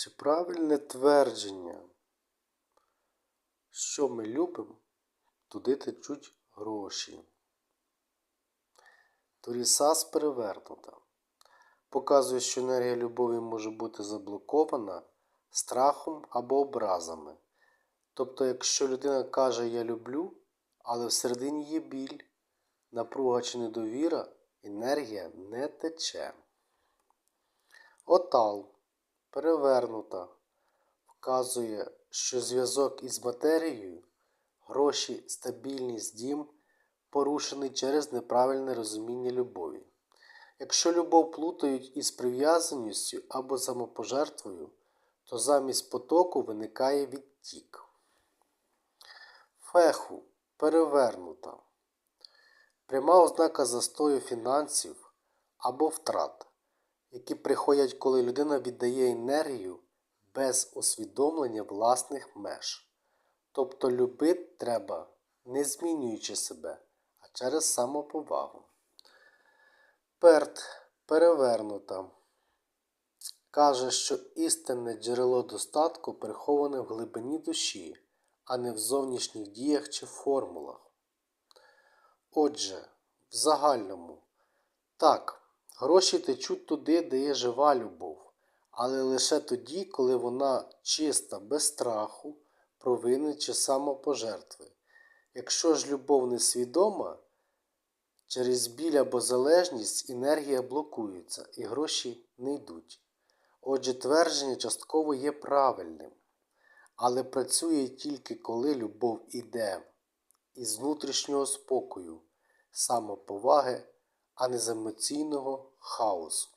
Чи правильне твердження? Що ми любимо, туди течуть гроші. Торісас перевернута. Показує, що енергія любові може бути заблокована страхом або образами. Тобто, якщо людина каже Я люблю, але всередині є біль, напруга чи недовіра, енергія не тече. Отал перевернута. Вказує, що зв'язок із матерією, гроші, стабільність, дім порушений через неправильне розуміння любові. Якщо любов плутають із прив'язаністю або самопожертвою, то замість потоку виникає відтік. Феху перевернута. Пряма ознака застою фінансів або втрат, які приходять, коли людина віддає енергію без усвідомлення власних меж. Тобто любити треба, не змінюючи себе, а через самоповагу. Перт перевернута. Каже, що істинне джерело достатку приховане в глибині душі, а не в зовнішніх діях чи формулах. Отже, в загальному, так, гроші течуть туди, де є жива любов, але лише тоді, коли вона чиста, без страху, провини чи самопожертви. Якщо ж любов несвідома, через біль або залежність енергія блокується і гроші не йдуть. Отже, твердження частково є правильним, але працює тільки коли любов іде із внутрішнього спокою, самоповаги, а не з емоційного хаосу.